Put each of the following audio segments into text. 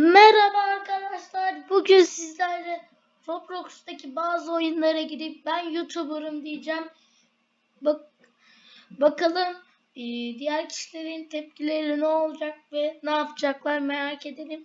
Merhaba arkadaşlar. Bugün sizlerle Roblox'taki bazı oyunlara gidip ben YouTuber'ım diyeceğim. Bak bakalım e, diğer kişilerin tepkileri ne olacak ve ne yapacaklar merak edelim.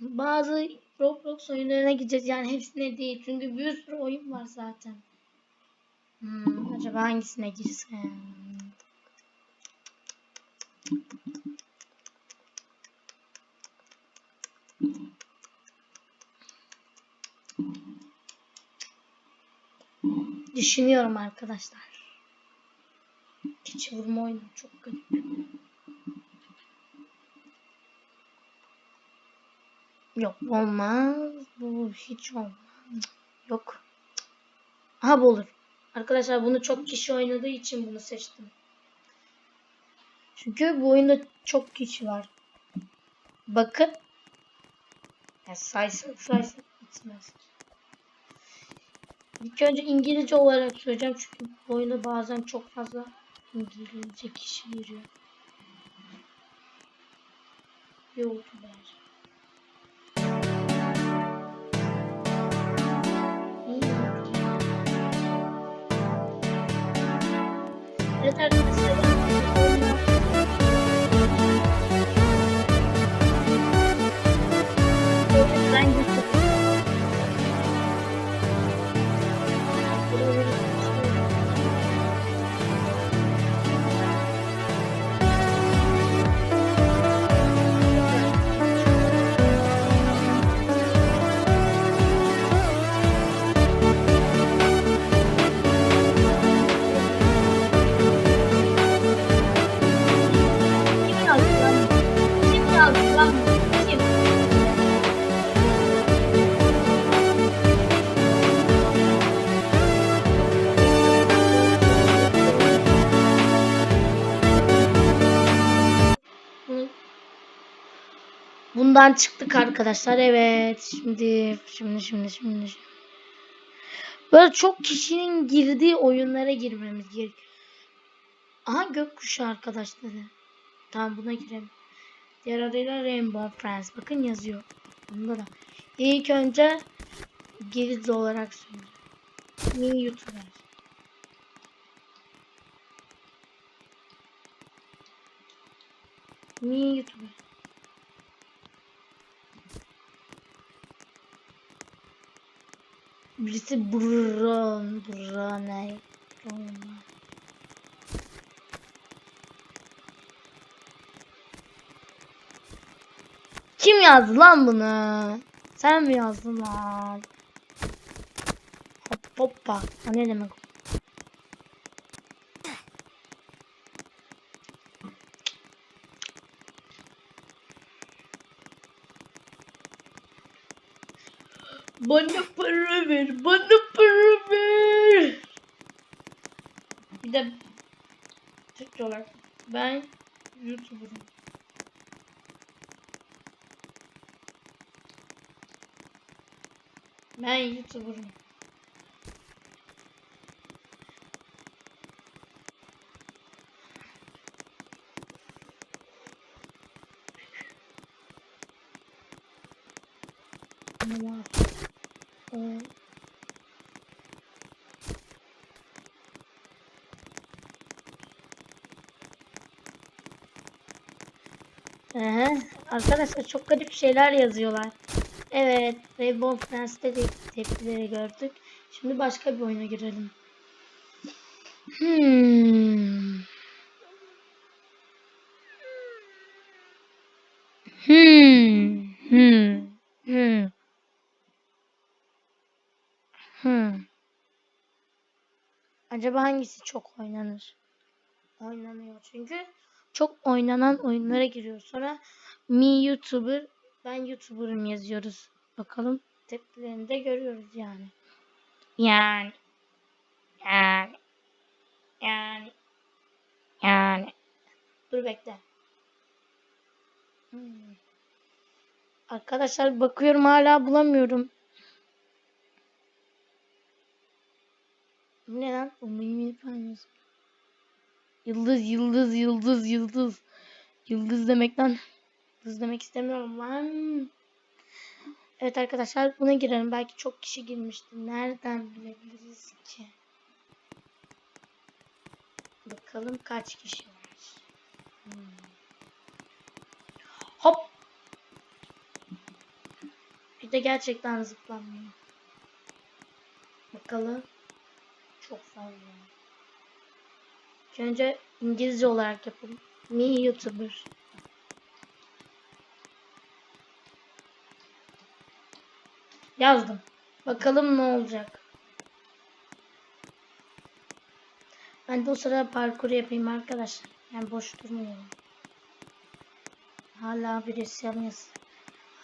Bazı Roblox oyunlarına gideceğiz. Yani hepsine değil. Çünkü bir sürü oyun var zaten. Hmm, acaba hangisine girsem? Düşünüyorum arkadaşlar. Keçi vurma oyunu çok garip. Yok olmaz. Bu hiç olmaz. Yok. Aha bu olur. Arkadaşlar bunu çok kişi oynadığı için bunu seçtim. Çünkü bu oyunda çok kişi var. Bakın. Ya saysın saysın bitmez. İlk önce İngilizce olarak söyleyeceğim çünkü bu oyunda bazen çok fazla İngilizce kişi giriyor. YouTuber. Evet arkadaşlar. Bundan çıktık arkadaşlar. Evet. Şimdi şimdi şimdi şimdi. Böyle çok kişinin girdiği oyunlara girmemiz gerek. Aha gökkuşağı arkadaşları. Tamam buna girelim. Diğer adıyla Rainbow Friends. Bakın yazıyor. Bunda da. İlk önce geriz olarak söyleyeyim. Mini YouTuber. Mini YouTuber. Birisi Bron. Bronay. Kim yazdı lan bunu? Sen mi yazdın lan? Hop hoppa. Ne demek? Bana para ver, bana para ver. Bir de Türkçe olarak ben YouTuber'ım. Ben YouTuber'ım. Ne var? Ee, Ee, arkadaşlar çok garip şeyler yazıyorlar. Evet, Rainbow Friends'te de tepkileri gördük. Şimdi başka bir oyuna girelim. Hmm. Hmm. Hmm. Hmm. Hmm. Acaba hangisi çok oynanır? Oynanıyor çünkü çok oynanan oyunlara giriyor. Sonra mi YouTuber, ben YouTuber'ım yazıyoruz. Bakalım tepkilerini de görüyoruz yani. Yani. Yani. Yani. Yani. Dur bekle. Hmm. Arkadaşlar bakıyorum hala bulamıyorum. Bu ne lan? O mini paylaşım. Yıldız, yıldız, yıldız, yıldız. Yıldız demek lan. Yıldız demek istemiyorum lan. Evet arkadaşlar buna girelim. Belki çok kişi girmiştir. Nereden bilebiliriz ki? Bakalım kaç kişi var. Hmm. Hop. Bir de gerçekten zıplanmıyor. Bakalım. Çok fazla. İlk önce İngilizce olarak yapalım. Me YouTuber. Yazdım. Bakalım ne olacak. Ben de o sırada parkur yapayım arkadaşlar. Yani boş durmuyorum. Hala birisi yalnız.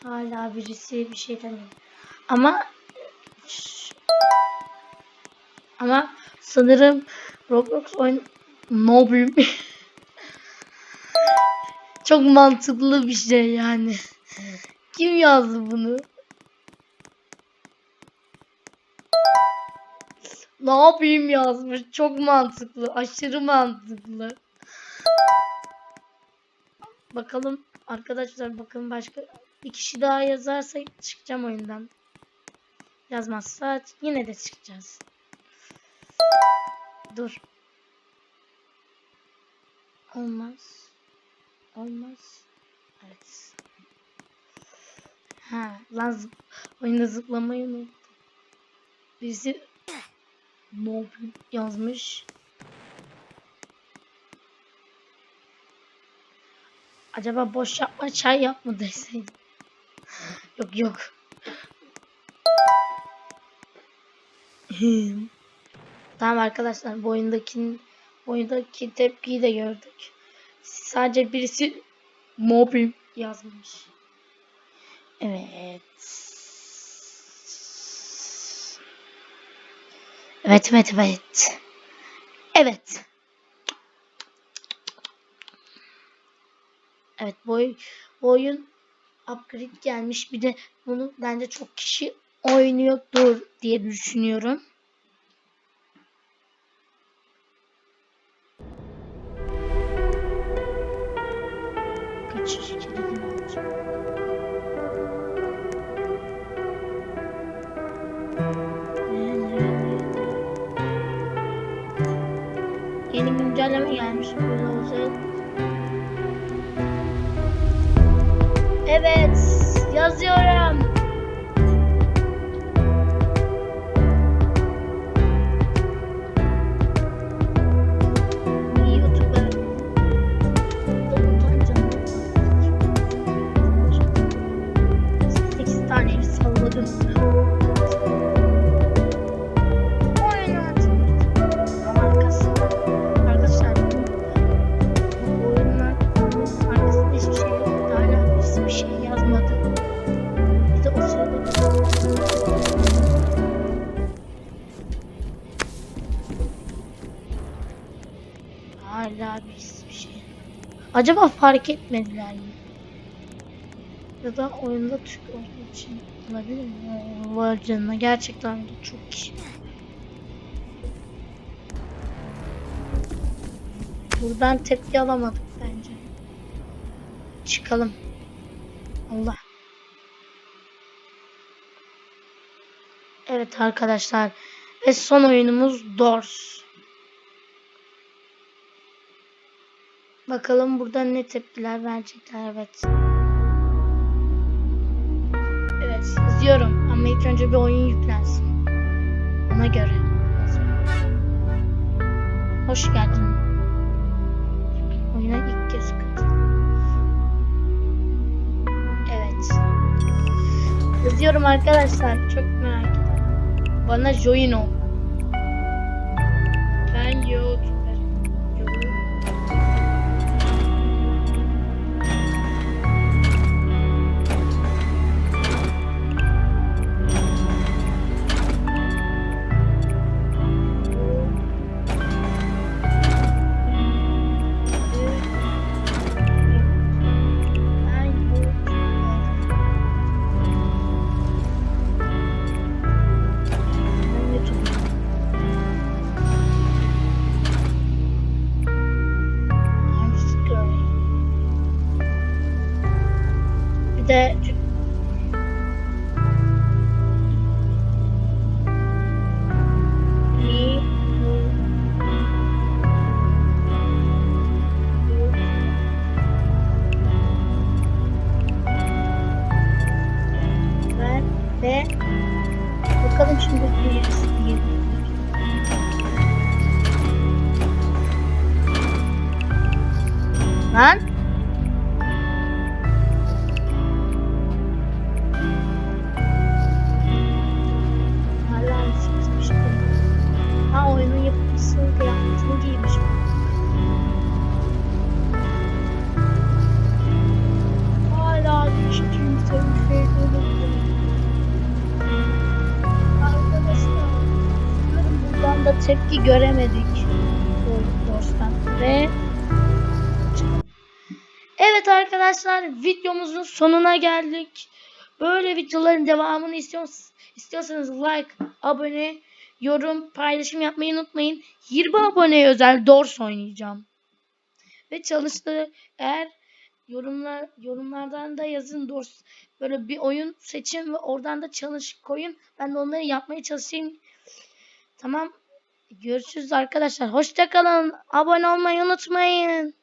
Hala birisi bir şey demiyor. Ama ama sanırım Roblox oyun Noble Çok mantıklı bir şey yani. Kim yazdı bunu? Ne yapayım yazmış. Çok mantıklı. Aşırı mantıklı. Bakalım arkadaşlar bakın başka bir kişi daha yazarsa çıkacağım oyundan. Yazmazsa yine de çıkacağız. Dur. Olmaz. Olmaz. Evet. Ha, lan zıp oyunda zıplamayı unuttum. Birisi no yazmış. Acaba boş yapma çay yapma deseydim. yok yok. tamam arkadaşlar bu oyundaki, bu oyundaki tepkiyi de gördük. Sadece birisi mobbing yazmış. Evet. Evet evet evet. Evet. Evet bu, oy- bu oyun upgrade gelmiş. Bir de bunu bence çok kişi oynuyordur diye düşünüyorum. 只是觉得很满 Acaba fark etmediler mi? Ya da oyunda Türk olduğu için olabilir mi? Vay canına gerçekten çok kişi. Buradan tepki alamadık bence. Çıkalım. Allah. Evet arkadaşlar. Ve son oyunumuz Doors. Bakalım burada ne tepkiler verecekler. Evet. Evet yazıyorum. Ama ilk önce bir oyun yüklensin. Ona göre. Hoş geldin. Oyuna ilk kez katıl. Evet. Yazıyorum arkadaşlar. Çok merak ediyorum. Bana join ol. Ben YouTuber. Lan. Ha oyunun yapımcısı kıyafetini giymiş. Hala hiç kimse bir şey demedi. Arkadaşlar, buradan da tepki göremedik. Dosttan ve Evet arkadaşlar videomuzun sonuna geldik. Böyle videoların devamını istiyorsanız, like, abone, yorum, paylaşım yapmayı unutmayın. 20 aboneye özel Dors oynayacağım. Ve çalıştı eğer yorumlar yorumlardan da yazın Dors böyle bir oyun seçin ve oradan da çalış koyun. Ben de onları yapmaya çalışayım. Tamam. Görüşürüz arkadaşlar. Hoşçakalın. Abone olmayı unutmayın.